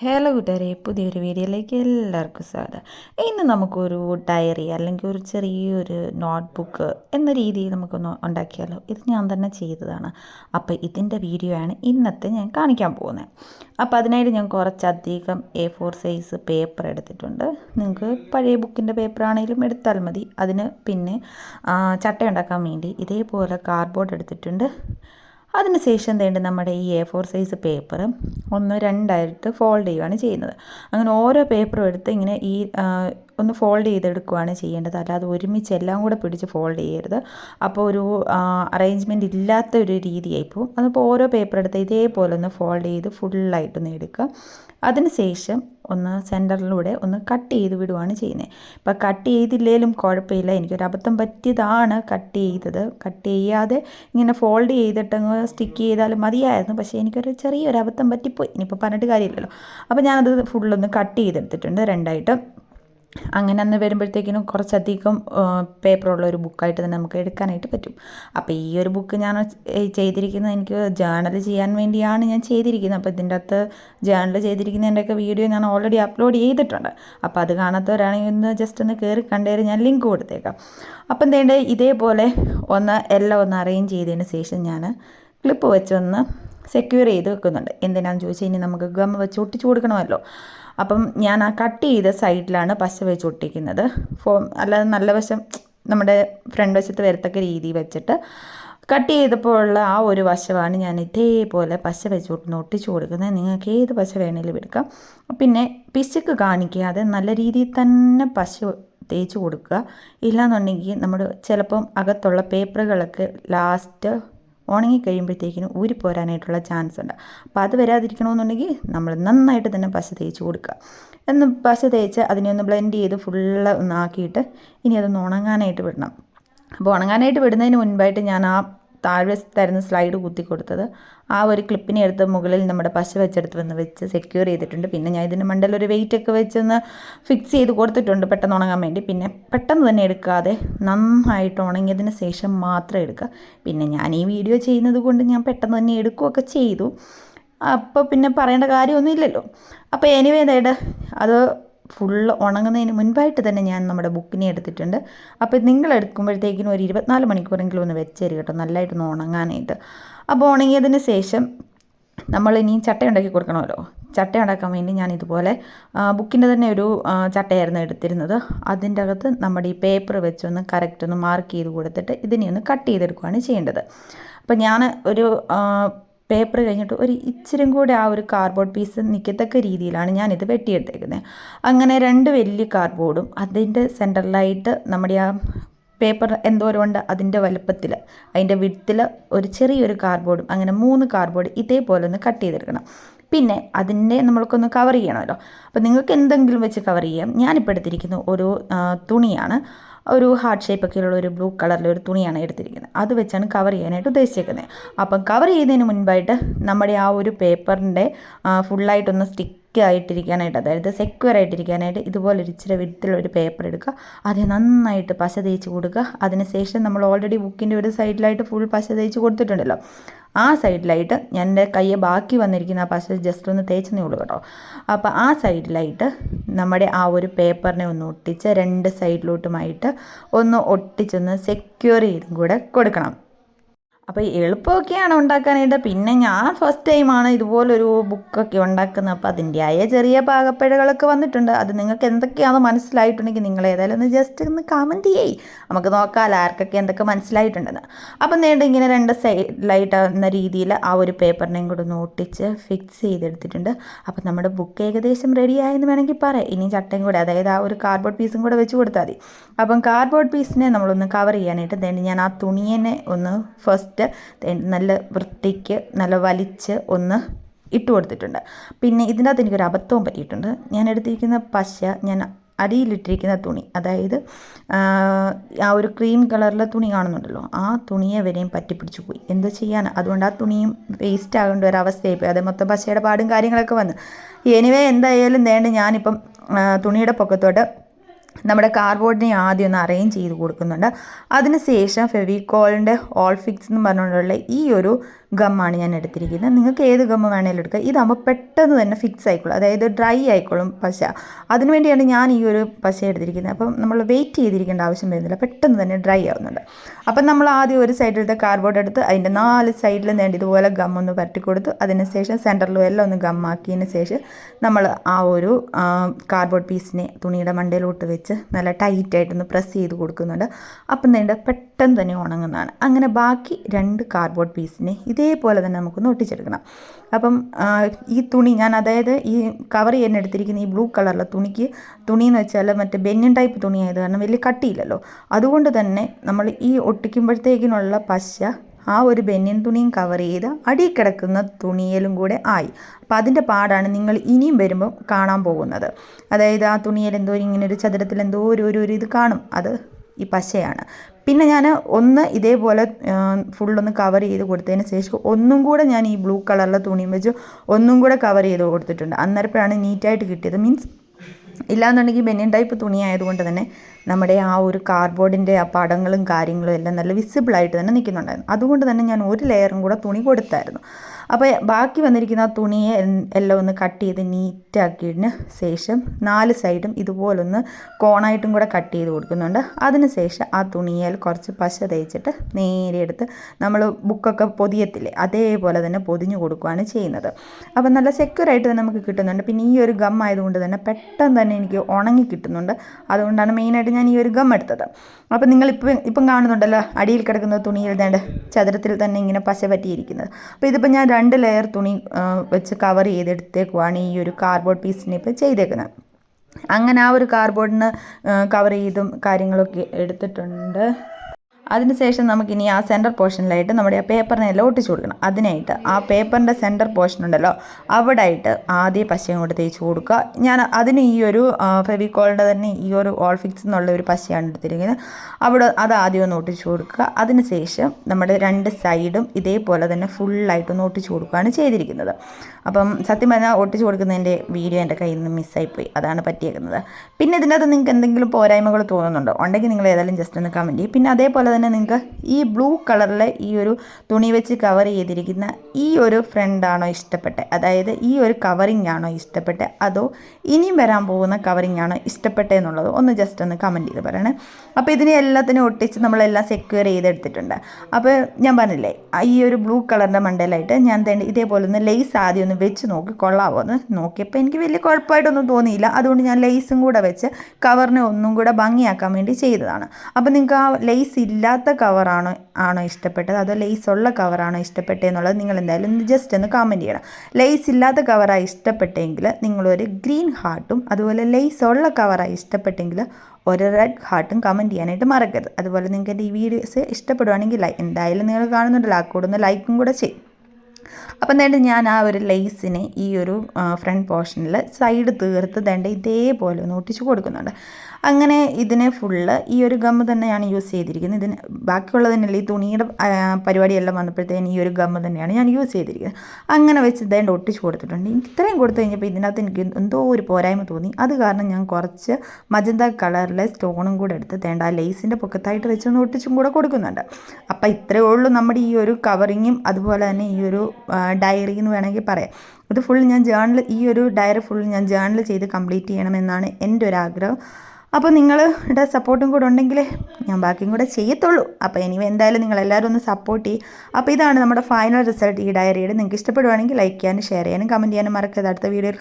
Hello കൂട്ടുകാരെ പുതിയൊരു വീഡിയോയിലേക്ക് എല്ലാവർക്കും സ്വാഗതം. ഇന്ന് നമുക്കൊരു ഡയറി അല്ലെങ്കിൽ ഒരു ചെറിയൊരു നോട്ട്ബുക്ക് എന്ന രീതിയിൽ നമുക്കൊന്ന് ഉണ്ടാക്കിയാലോ? ഇത് ഞാൻ തന്നെ ചെയ്തതാണ്. അപ്പോൾ ഇതിന്റെ വീഡിയോ ആണ് ഇന്നത്തെ ഞാൻ കാണിക്കാൻ പോകുന്നത് അപ്പോൾ അതിനായിട്ട് ഞാൻ കുറച്ചധികം എ ഫോർ സൈസ് പേപ്പർ എടുത്തിട്ടുണ്ട്. നിങ്ങൾക്ക് പഴയ ബുക്കിന്റെ പേപ്പർ ആണെങ്കിലും എടുത്താൽ മതി. അതിന് പിന്നെ ചട്ട ഉണ്ടാക്കാൻ വേണ്ടി ഇതേപോലെ കാർഡ്ബോർഡ് എടുത്തിട്ടുണ്ട്. അതിനുശേഷം തേണ്ട നമ്മുടെ ഈ എ ഫോർ സൈസ് പേപ്പർ ഒന്ന് രണ്ടായിട്ട് ഫോൾഡ് ചെയ്യുകയാണ് ചെയ്യുന്നത്. അങ്ങനെ ഓരോ പേപ്പറും എടുത്ത് ഇങ്ങനെ ഈ ഒന്ന് ഫോൾഡ് ചെയ്തെടുക്കുകയാണ് ചെയ്യേണ്ടത്. അല്ലാതെ ഒരുമിച്ച് എല്ലാം കൂടെ പിടിച്ച് ഫോൾഡ് ചെയ്യരുത്. അപ്പോൾ ഒരു അറേഞ്ച്മെന്റ് ഇല്ലാത്ത ഒരു രീതിയായി പോകും അതിപ്പോൾ ഓരോ പേപ്പർ എടുത്ത് ഇതേപോലെ ഒന്ന് ഫോൾഡ് ചെയ്ത് ഫുള്ളായിട്ടൊന്ന് എടുക്കുക. അതിനുശേഷം ഒന്ന് സെന്ററിലൂടെ ഒന്ന് കട്ട് ചെയ്ത് വിടുവാണ് ചെയ്യുന്നത്. ഇപ്പം കട്ട് ചെയ്തില്ലേലും കുഴപ്പമില്ല. എനിക്കൊരു അബദ്ധം പറ്റിയതാണ് കട്ട് ചെയ്തത്. കട്ട് ചെയ്യാതെ ഇങ്ങനെ ഫോൾഡ് ചെയ്തിട്ടങ്ങ് സ്റ്റിക്ക് ചെയ്താലും മതിയായിരുന്നു. പക്ഷേ എനിക്കൊരു ചെറിയൊരു അബദ്ധം പറ്റിപ്പോയി. ഇനിയിപ്പോൾ പറഞ്ഞിട്ട് കാര്യമില്ലല്ലോ. അപ്പോൾ ഞാനത് ഫുള്ളൊന്ന് കട്ട് ചെയ്തെടുത്തിട്ടുണ്ട്. രണ്ടായിട്ട് അങ്ങനെ അന്ന് വരുമ്പോഴത്തേക്കിനും കുറച്ചധികം പേപ്പറുള്ള ഒരു ബുക്കായിട്ട് തന്നെ നമുക്ക് എടുക്കാനായിട്ട് പറ്റും. അപ്പോൾ ഈ ഒരു ബുക്ക് ഞാൻ ചെയ്തിരിക്കുന്നത് എനിക്ക് ജേണൽ ചെയ്യാൻ വേണ്ടിയാണ് ഞാൻ ചെയ്തിരിക്കുന്നത്. അപ്പോൾ ഇതിന്റെ അകത്ത് ജേണൽ ചെയ്തിരിക്കുന്നതിന്റെയൊക്കെ വീഡിയോ ഞാൻ ഓൾറെഡി അപ്ലോഡ് ചെയ്തിട്ടുണ്ട്. അപ്പോൾ അത് കാണാത്തവരാണെങ്കിൽ ഒന്ന് ജസ്റ്റ് ഒന്ന് കയറി കണ്ടേര് ഞാൻ ലിങ്ക് കൊടുത്തേക്കാം. അപ്പം എന്തേണ്ടേ? ഇതേപോലെ ഒന്ന് എല്ലാം ഒന്ന് അറേഞ്ച് ചെയ്തതിന് ശേഷം ഞാൻ ക്ലിപ്പ് വെച്ചൊന്ന് സെക്യൂർ ചെയ്ത് വെക്കുന്നുണ്ട്. എന്തിനാന്ന് ചോദിച്ചാൽ ഇനി നമുക്ക് ഗം വെച്ച് ഒട്ടിച്ചു കൊടുക്കണമല്ലോ. അപ്പം ഞാൻ ആ കട്ട് ചെയ്ത സൈഡിലാണ് പശ വെച്ച് ഒട്ടിക്കുന്നത്. ഫോം അല്ലാതെ നല്ല വശം നമ്മുടെ ഫ്രണ്ട് വശത്ത് വരത്തക്ക രീതി വെച്ചിട്ട് കട്ട് ചെയ്തപ്പോൾ ഉള്ള ആ ഒരു വശമാണ് ഞാൻ ഇതേപോലെ പശ വെച്ച് ഒട്ടിച്ചു കൊടുക്കുന്നത്. നിങ്ങൾക്ക് ഏത് പശ വേണേലും എടുക്കാം. പിന്നെ പിശുക്ക് കാണിക്കാതെ നല്ല രീതിയിൽ തന്നെ പശ തേച്ച് കൊടുക്കുക. ഇല്ലാന്നുണ്ടെങ്കിൽ നമ്മുടെ ചിലപ്പം അകത്തുള്ള പേപ്പറുകളൊക്കെ ലാസ്റ്റ് ഉണങ്ങി കഴിയുമ്പോഴത്തേക്കിനും ഊരി പോരാനായിട്ടുള്ള ചാൻസ് ഉണ്ട്. അപ്പോൾ അത് വരാതിരിക്കണമെന്നുണ്ടെങ്കിൽ നമ്മൾ നന്നായിട്ട് തന്നെ പശ തേച്ച് കൊടുക്കുക. എന്ന് പശ തേച്ച് അതിനെ ഒന്ന് ബ്ലെൻഡ് ചെയ്ത് ഫുള്ള് ഒന്നാക്കിയിട്ട് ഇനി അതൊന്ന് ഉണങ്ങാനായിട്ട് വിടണം. അപ്പോൾ ഉണങ്ങാനായിട്ട് വിടുന്നതിന് മുൻപായിട്ട് ഞാൻ ആ താഴ്വശത്തായിരുന്നു സ്ലൈഡ് കുത്തി കൊടുത്തത് ആ ഒരു ക്ലിപ്പിനെ എടുത്ത് മുകളിൽ നമ്മുടെ പശ വെച്ചെടുത്ത് വന്ന് വെച്ച് സെക്യൂർ ചെയ്തിട്ടുണ്ട്. പിന്നെ ഞാൻ ഇതിന് മണ്ടയിൽ ഒരു വെയിറ്റ് ഒക്കെ വെച്ചൊന്ന് ഫിക്സ് ചെയ്ത് കൊടുത്തിട്ടുണ്ട് പെട്ടെന്ന് ഉണങ്ങാൻ വേണ്ടി. പിന്നെ പെട്ടെന്ന് തന്നെ എടുക്കാതെ നന്നായിട്ട് ഉണങ്ങിയതിന് ശേഷം മാത്രം എടുക്കുക. പിന്നെ ഞാൻ ഈ വീഡിയോ ചെയ്യുന്നത് കൊണ്ട് ഞാൻ പെട്ടെന്ന് തന്നെ എടുക്കുകയൊക്കെ ചെയ്തു. അപ്പോൾ പിന്നെ പറയേണ്ട കാര്യമൊന്നുമില്ലല്ലോ അപ്പോൾ എനിവേ നേട് അത് ഫുള്ള് ഉണങ്ങുന്നതിന് മുൻപായിട്ട് തന്നെ ഞാൻ നമ്മുടെ ബുക്കിനെ എടുത്തിട്ടുണ്ട്. അപ്പോൾ നിങ്ങൾ എടുക്കുമ്പോഴത്തേക്കിനും ഒരു ഇരുപത്തിനാല് മണിക്കൂറെങ്കിലും ഒന്ന് വെച്ചേര് കേട്ടോ നല്ലതായിട്ടൊന്ന് ഉണങ്ങാനായിട്ട്. അപ്പോൾ ഉണങ്ങിയതിന് ശേഷം നമ്മൾ ഇനി ചട്ട ഉണ്ടാക്കി കൊടുക്കണമല്ലോ. ചട്ട ഉണ്ടാക്കാൻ വേണ്ടി ഞാൻ ഇതുപോലെ ബുക്കിന്റെ തന്നെ ഒരു ചട്ടയായിരുന്നു എടുത്തിരുന്നത്. അതിന്റെ അകത്ത് നമ്മുടെ ഈ പേപ്പർ വെച്ചൊന്ന് കറക്റ്റ് ഒന്ന് മാർക്ക് ചെയ്ത് കൊടുത്തിട്ട് ഇതിനെ ഒന്ന് കട്ട് ചെയ്തെടുക്കുകയാണ് ചെയ്യേണ്ടത്. അപ്പോൾ ഞാൻ ഒരു പേപ്പർ കഴിഞ്ഞിട്ട് ഒരു ഇച്ചിരും കൂടെ ആ ഒരു കാർഡ്ബോർഡ് പീസ് നിൽക്കത്തക്ക രീതിയിലാണ് ഞാനിത് വെട്ടിയെടുത്തേക്കുന്നത് അങ്ങനെ രണ്ട് വലിയ കാർഡ്ബോർഡും അതിന്റെ സെന്ററിലായിട്ട് നമ്മുടെ ആ പേപ്പർ എന്തോരം ഉണ്ട് അതിന്റെ വലുപ്പത്തിൽ അതിന്റെ വിടത്തിൽ ഒരു ചെറിയൊരു കാർഡ്ബോർഡും അങ്ങനെ മൂന്ന് കാർഡ്ബോർഡ് ഇതേപോലെ ഒന്ന് കട്ട് ചെയ്തെടുക്കണം. പിന്നെ അതിന്റെ നമ്മൾക്കൊന്ന് കവർ ചെയ്യണമല്ലോ. അപ്പോൾ നിങ്ങൾക്ക് എന്തെങ്കിലും വെച്ച് കവർ ചെയ്യാം. ഞാനിപ്പോൾ എടുത്തിരിക്കുന്ന ഒരു തുണിയാണ്. ഒരു ഹാർട്ട് ഷേപ്പൊക്കെയുള്ള ഒരു ബ്ലൂ കളറിലെ ഒരു തുണിയാണ് എടുത്തിരിക്കുന്നത്. അത് വെച്ചാണ് കവർ ചെയ്യാനായിട്ട് ഉദ്ദേശിച്ചേക്കുന്നത്. അപ്പം കവർ ചെയ്യുന്നതിന് മുൻപായിട്ട് നമ്മുടെ ആ ഒരു പേപ്പറിന്റെ ഫുള്ളായിട്ടൊന്ന് സ്റ്റിക്ക് ആയിട്ടിരിക്കാനായിട്ട് അതായത് സെക്യൂർ ആയിട്ടിരിക്കാനായിട്ട് ഇതുപോലെ ഒരു ഇച്ചിരി വിധത്തിലൊരു പേപ്പർ എടുക്കുക. അത് നന്നായിട്ട് പശ തേച്ച് കൊടുക്കുക. അതിനുശേഷം നമ്മൾ ഓൾറെഡി ബുക്കിന്റെ ഒരു സൈഡിലായിട്ട് ഫുൾ പശ തേച്ച് കൊടുത്തിട്ടുണ്ടല്ലോ. ആ സൈഡിലായിട്ട് ഞാൻ എന്റെ കയ്യെ ബാക്കി വന്നിരിക്കുന്ന ആ പശ ജസ്റ്റ് ഒന്ന് തേച്ചെന്നേ ഉള്ളൂ കേട്ടോ. അപ്പോൾ ആ സൈഡിലായിട്ട് നമ്മുടെ ആ ഒരു പേപ്പറിനെ ഒന്ന് ഒട്ടിച്ച് രണ്ട് സൈഡിലോട്ടുമായിട്ട് ഒന്ന് ഒട്ടിച്ചൊന്ന് സെക്യൂർ ചെയ്തും കൂടെ കൊടുക്കണം. അപ്പോൾ എളുപ്പമൊക്കെയാണ് ഉണ്ടാക്കാനായിട്ട്. പിന്നെ ഞാൻ ഫസ്റ്റ് ടൈമാണ് ഇതുപോലൊരു ബുക്കൊക്കെ ഉണ്ടാക്കുന്നത്. അപ്പോൾ അതിന്റെയായ ചെറിയ പാകപ്പിഴകളൊക്കെ വന്നിട്ടുണ്ട്. അത് നിങ്ങൾക്ക് എന്തൊക്കെയാണെന്ന് മനസ്സിലായിട്ടുണ്ടെങ്കിൽ നിങ്ങൾ ഏതായാലും ഒന്ന് ജസ്റ്റ് ഒന്ന് കമന്റ് ചെയ്യേ. നമുക്ക് നോക്കാം ആർക്കൊക്കെ എന്തൊക്കെ മനസ്സിലായിട്ടുണ്ടെന്ന്. അപ്പം നേണ്ട ഇങ്ങനെ രണ്ട് സൈഡിലായിട്ട് എന്ന രീതിയിൽ ആ ഒരു പേപ്പറിനെയും കൂടെ ഒന്ന് ഒട്ടിച്ച് ഫിക്സ് ചെയ്തെടുത്തിട്ടുണ്ട്. അപ്പം നമ്മുടെ ബുക്ക് ഏകദേശം റെഡിയായെന്ന് വേണമെങ്കിൽ പറയാം. ഇനി ചട്ടയും കൂടെ അതായത് ആ ഒരു കാർഡ്ബോർഡ് പീസും കൂടെ വെച്ച് കൊടുത്താൽ മതി. അപ്പം കാർഡ്ബോർഡ് പീസിനെ നമ്മളൊന്ന് കവർ ചെയ്യാനായിട്ട് ഞാൻ ആ തുണിയെ ഒന്ന് ഫസ്റ്റ് നല്ല വൃത്തിക്ക് നല്ല വലിച്ച് ഒന്ന് ഇട്ട് കൊടുത്തിട്ടുണ്ട്. പിന്നെ ഇതിനകത്ത് എനിക്കൊരു അബദ്ധവും പറ്റിയിട്ടുണ്ട്. ഞാൻ എടുത്തിരിക്കുന്ന പശ ഞാൻ അടിയിലിട്ടിരിക്കുന്ന തുണി അതായത് ആ ഒരു ക്രീം കളറിലെ തുണി കാണുന്നുണ്ടല്ലോ ആ തുണിയെ വരെയും പറ്റിപ്പിടിച്ചു പോയി. എന്താ ചെയ്യാൻ അതുകൊണ്ട് ആ തുണിയും വേസ്റ്റ് ആകേണ്ട ഒരു അവസ്ഥയായി പോയി അത് മൊത്തം പശയുടെ പാടും കാര്യങ്ങളൊക്കെ വന്നു. എനിവേ എന്തായാലും വേണ്ട ഞാനിപ്പം തുണിയുടെ പൊക്കത്തോട്ട് നമ്മുടെ കാർബോർഡിനെ ആദ്യം ഒന്ന് അറേഞ്ച് ചെയ്ത് കൊടുക്കുന്നുണ്ട്. അതിനുശേഷം ഫെവിക്കോളിന്റെ ഓൾഫിക്സ് എന്ന് പറഞ്ഞുകൊണ്ടുള്ള ഈ ഒരു ഗമ്മാണ് ഞാൻ എടുത്തിരിക്കുന്നത്. നിങ്ങൾക്ക് ഏത് ഗമ്മ് വേണേലും എടുക്കുക ഇതാകുമ്പോൾ പെട്ടെന്ന് തന്നെ ഫിക്സ് ആയിക്കോളും. അതായത് ഡ്രൈ ആയിക്കോളും പശ. അതിനുവേണ്ടിയാണ് ഞാൻ ഈ ഒരു പശ എടുത്തിരിക്കുന്നത്. അപ്പം നമ്മൾ വെയിറ്റ് ചെയ്തിരിക്കേണ്ട ആവശ്യം വരുന്നില്ല. പെട്ടെന്ന് തന്നെ ഡ്രൈ ആവുന്നുണ്ട്. അപ്പം നമ്മൾ ആദ്യം ഒരു സൈഡിലത്തെ കാർഡ്ബോർഡ് എടുത്ത് അതിന്റെ നാല് സൈഡിൽ നേണ്ടി ഇതുപോലെ ഗമ്മൊന്ന് പരട്ടി കൊടുത്തു. അതിന് ശേഷം സെന്ററിലും എല്ലാം ഒന്ന് ഗമ്മാക്കിയതിന് ശേഷം നമ്മൾ ആ ഒരു കാർഡ്ബോർഡ് പീസിനെ തുണിയുടെ മണ്ടയിലോട്ട് വെച്ച് നല്ല ടൈറ്റായിട്ടൊന്ന് പ്രസ് ചെയ്ത് കൊടുക്കുന്നുണ്ട്. അപ്പം നീണ്ട പെട്ടെന്ന് തന്നെ ഉണങ്ങുന്നതാണ്. അങ്ങനെ ബാക്കി രണ്ട് കാർഡ്ബോർഡ് പീസിനെ ഇതേപോലെ തന്നെ നമുക്കൊന്ന് ഒട്ടിച്ചെടുക്കണം. അപ്പം ഈ തുണി ഞാൻ അതായത് ഈ കവർ ചെയ്യാൻ എടുത്തിരിക്കുന്ന ഈ ബ്ലൂ കളറിലെ തുണിക്ക് തുണി എന്ന് വെച്ചാൽ മറ്റേ ബെന്യൻ ടൈപ്പ് തുണി ആയത് കാരണം വലിയ കട്ടിയില്ലല്ലോ. അതുകൊണ്ട് തന്നെ നമ്മൾ ഈ ഒട്ടിക്കുമ്പോഴത്തേക്കിനുള്ള പശ ആ ഒരു ബെന്യൻ തുണിയും കവർ ചെയ്ത് അടിയിൽ കിടക്കുന്ന തുണിയലും കൂടെ ആയി. അപ്പോൾ അതിന്റെ പാടാണ് നിങ്ങൾ ഇനിയും വരുമ്പോൾ കാണാൻ പോകുന്നത്. അതായത് ആ തുണിയൽ എന്തോ ഇങ്ങനെ ഒരു ചതുരത്തിൽ എന്തോ ഒരു ഒരു ഇത് കാണും. അത് ഈ പശയാണ്. പിന്നെ ഞാൻ ഒന്ന് ഇതേപോലെ ഫുള്ളൊന്ന് കവർ ചെയ്ത് കൊടുത്തതിന് ശേഷം ഒന്നും കൂടെ ഞാൻ ഈ ബ്ലൂ കളറിലെ തുണിയും വെച്ച് ഒന്നും കൂടെ കവർ ചെയ്ത് കൊടുത്തിട്ടുണ്ട്. അന്നേരപ്പോഴാണ് നീറ്റായിട്ട് കിട്ടിയത്. മീൻസ് ഇല്ലാന്നുണ്ടെങ്കിൽ ബെനിയൻ ടൈപ്പ് തുണി ആയതുകൊണ്ട് തന്നെ നമ്മുടെ ആ ഒരു കാർഡ്ബോർഡിന്റെ ആ പടങ്ങളും കാര്യങ്ങളും എല്ലാം നല്ല വിസിബിളായിട്ട് തന്നെ നിൽക്കുന്നുണ്ടായിരുന്നു. അതുകൊണ്ട് തന്നെ ഞാൻ ഒരു ലെയറും കൂടെ തുണി കൊടുത്തായിരുന്നു. അപ്പോൾ ബാക്കി വന്നിരിക്കുന്ന തുണിയെ എല്ലാം ഒന്ന് കട്ട് ചെയ്ത് നീറ്റാക്കിയതിന് ശേഷം നാല് സൈഡും ഇതുപോലൊന്ന് കോണായിട്ടും കൂടെ കട്ട് ചെയ്ത് കൊടുക്കുന്നുണ്ട്. അതിന് ശേഷം ആ തുണിയിൽ കുറച്ച് പശ തേച്ചിട്ട് നേരെ എടുത്ത് നമ്മൾ ബുക്കൊക്കെ പൊതിയത്തില്ലേ അതേപോലെ തന്നെ പൊതിഞ്ഞു കൊടുക്കുകയാണ് ചെയ്യുന്നത്. അപ്പോൾ നല്ല സെക്യൂറായിട്ട് തന്നെ നമുക്ക് കിട്ടുന്നുണ്ട്. പിന്നെ ഈ ഒരു ഗം ആയതുകൊണ്ട് തന്നെ പെട്ടെന്ന് തന്നെ എനിക്ക് ഉണങ്ങി കിട്ടുന്നുണ്ട്. അതുകൊണ്ടാണ് മെയിനായിട്ട് ഞാൻ ഈ ഒരു ഗം എടുത്തത്. അപ്പോൾ നിങ്ങൾ ഇപ്പം ഇപ്പം കാണുന്നുണ്ടല്ലോ അടിയിൽ കിടക്കുന്ന തുണിയിൽ തന്നെ ചതുരത്തിൽ തന്നെ ഇങ്ങനെ പശ പറ്റിയിരിക്കുന്നത്. അപ്പോൾ ഇതിപ്പോൾ ഞാൻ രണ്ട് ലെയർ തുണി വെച്ച് കവർ ചെയ്തെടുത്തേക്കുവാണ് ഈ ഒരു കാർഡ്ബോർഡ് പീസിനെ ഇപ്പോൾ ചെയ്തേക്കുന്നത്. അങ്ങനെ ആ ഒരു കാർഡ്ബോർഡിന് കവർ ചെയ്തും കാര്യങ്ങളൊക്കെ എടുത്തിട്ടുണ്ട്. അതിനുശേഷം നമുക്കിനി ആ സെന്റർ പോർഷനിലായിട്ട് നമ്മുടെ ആ പേപ്പറിനെ എല്ലാം ഒട്ടിച്ചു കൊടുക്കണം. അതിനായിട്ട് ആ പേപ്പറിന്റെ സെന്റർ പോർഷൻ ഉണ്ടല്ലോ അവിടെ ആയിട്ട് ആദ്യം പശയും കൊണ്ട് തേച്ച് കൊടുക്കുക. ഞാൻ അതിന് ഈ ഒരു ഫെവിക്കോളിന്റെ തന്നെ ഈ ഒരു ഓൾ ഫിക്സ് എന്നുള്ള ഒരു പശയാണ് എടുത്തിരിക്കുന്നത്. അവിടെ അത് ആദ്യം ഒന്ന് ഒട്ടിച്ചു കൊടുക്കുക. അതിനുശേഷം നമ്മുടെ രണ്ട് സൈഡും ഇതേപോലെ തന്നെ ഫുള്ളായിട്ടൊന്ന് ഒട്ടിച്ചു കൊടുക്കുകയാണ് ചെയ്തിരിക്കുന്നത്. അപ്പം സത്യം പറഞ്ഞാൽ ഒട്ടിച്ചു കൊടുക്കുന്നതിന്റെ വീഡിയോ എന്റെ കയ്യിൽ നിന്ന് മിസ്സായിപ്പോയി അതാണ് പറ്റിയേക്കുന്നത്. പിന്നെ ഇതിനകത്ത് നിങ്ങൾക്ക് എന്തെങ്കിലും പോരായ്മകൾ തോന്നുന്നുണ്ടോ? ഉണ്ടെങ്കിൽ നിങ്ങൾ ഏതായാലും ജസ്റ്റ് ഒന്ന് കമന്റ് ചെയ്യും. പിന്നെ അതേപോലെ തന്നെ നിങ്ങൾക്ക് ഈ ബ്ലൂ കളറിലെ ഈ ഒരു തുണി വെച്ച് കവർ ചെയ്തിരിക്കുന്ന ഈ ഒരു ഫ്രണ്ടാണോ ഇഷ്ടപ്പെട്ടത് അതായത് ഈ ഒരു കവറിംഗ് ആണോ ഇഷ്ടപ്പെട്ടത് അതോ ഇനിയും വരാൻ പോകുന്ന കവറിംഗ് ആണോ ഇഷ്ടപ്പെട്ടതെന്നുള്ളത് ഒന്ന് ജസ്റ്റ് ഒന്ന് കമന്റ് ചെയ്ത് പറയണേ. അപ്പോൾ ഇതിനെ എല്ലാത്തിനും ഒട്ടിച്ച് നമ്മളെല്ലാം സെക്യൂർ ചെയ്തെടുത്തിട്ടുണ്ട്. അപ്പോൾ ഞാൻ പറഞ്ഞില്ലേ ഈ ഒരു ബ്ലൂ കളറിന്റെ മണ്ടയിലായിട്ട് ഞാൻ തേണ്ട ഇതേപോലെ ഒന്ന് ലേസ് ആദ്യം ഒന്ന് വെച്ച് നോക്കി കൊള്ളാവോ എന്ന് നോക്കിയപ്പോൾ എനിക്ക് വലിയ കുഴപ്പമായിട്ടൊന്നും തോന്നിയില്ല. അതുകൊണ്ട് ഞാൻ ലേസും കൂടെ വെച്ച് കവറിനെ ഒന്നും കൂടെ ഭംഗിയാക്കാൻ വേണ്ടി ചെയ്തതാണ്. അപ്പോൾ നിങ്ങൾക്ക് ആ ലേസ് ഇല്ല ഇല്ലാത്ത കവറാണ് ആണോ ഇഷ്ടപ്പെട്ടത്? അതോ ലേസ് ഉള്ള കവറാണോ ഇഷ്ടപ്പെട്ടതെന്നുള്ളത് നിങ്ങൾ എന്തായാലും ജസ്റ്റ് ഒന്ന് കമന്റ് ചെയ്യണം. ലേസ് ഇല്ലാത്ത കവറായി ഇഷ്ടപ്പെട്ടെങ്കിൽ നിങ്ങളൊരു ഗ്രീൻ ഹാർട്ടും അതുപോലെ ലേസ് ഉള്ള കവറായി ഇഷ്ടപ്പെട്ടെങ്കിൽ ഒരു റെഡ് ഹാർട്ടും കമന്റ് ചെയ്യാനായിട്ട് മറക്കരുത്. അതുപോലെ നിങ്ങൾക്ക് എന്റെ ഈ വീഡിയോസ് ഇഷ്ടപ്പെടുവാണെങ്കിൽ ലൈക്ക് എന്തായാലും നിങ്ങൾ കാണുന്നുണ്ടല്ലോ ആ കൂടുന്ന ലൈക്കും കൂടെ ചെയ്യും. അപ്പം എന്തായാലും ഞാൻ ആ ഒരു ലേസിനെ ഈ ഒരു ഫ്രണ്ട് പോർഷനിൽ സൈഡ് തീർത്ത് തേണ്ട ഇതേപോലെ ഒന്ന് ഒട്ടിച്ച് കൊടുക്കുന്നുണ്ട്. അങ്ങനെ ഇതിനെ ഫുള്ള് ഈ ഒരു ഗമ്മ് തന്നെയാണ് യൂസ് ചെയ്തിരിക്കുന്നത്. ഇതിന് ബാക്കിയുള്ളതിനല്ല ഈ തുണിയുടെ പരിപാടിയെല്ലാം വന്നപ്പോഴത്തേന് ഈ ഒരു ഗമ്മ് തന്നെയാണ് ഞാൻ യൂസ് ചെയ്തിരിക്കുന്നത്. അങ്ങനെ വെച്ച് ഇതേണ്ട ഒട്ടിച്ച് കൊടുത്തിട്ടുണ്ട്. ഇത്രയും കൊടുത്തു കഴിഞ്ഞപ്പോൾ ഇതിനകത്ത് എനിക്ക് എന്തോ ഒരു പോരായ്മ തോന്നി. അത് കാരണം ഞാൻ കുറച്ച് മജന്ത കളറിലെ സ്റ്റോണും കൂടെ എടുത്ത് തേണ്ട ആ ലേസിന്റെ പൊക്കത്തായിട്ട് വെച്ചൊന്ന് ഒട്ടിച്ചും കൂടെ കൊടുക്കുന്നുണ്ട്. അപ്പോൾ ഇത്രയേ ഉള്ളൂ നമ്മുടെ ഈ ഒരു കവറിങ്ങും അതുപോലെ തന്നെ ഈ ഒരു ഡയറി എന്ന് വേണമെങ്കിൽ പറയാം. ഇത് ഫുൾ ഞാൻ ജേണൽ ഈ ഒരു ഡയറി ഫുൾ ഞാൻ ജേണൽ ചെയ്ത് കംപ്ലീറ്റ് ചെയ്യണമെന്നാണ് എന്റെ ഒരു ആഗ്രഹം. അപ്പോൾ നിങ്ങളുടെ സപ്പോർട്ടും കൂടെ ഉണ്ടെങ്കിൽ ഞാൻ ബാക്കിയും കൂടെ ചെയ്യത്തുള്ളൂ. അപ്പോൾ ഇനി എന്തായാലും നിങ്ങൾ എല്ലാവരും ഒന്ന് സപ്പോർട്ട് ചെയ്യും. അപ്പോൾ ഇതാണ് നമ്മുടെ ഫൈനൽ റിസൾട്ട് ഈ ഡയറിയുടെ നിങ്ങൾക്ക് ഇഷ്ടപ്പെടുവാണെങ്കിൽ ലൈക്ക് ചെയ്യാനും ഷെയർ ചെയ്യാനും കമന്റ് ചെയ്യാനും മറക്കരുത്. അടുത്ത വീഡിയോയിൽ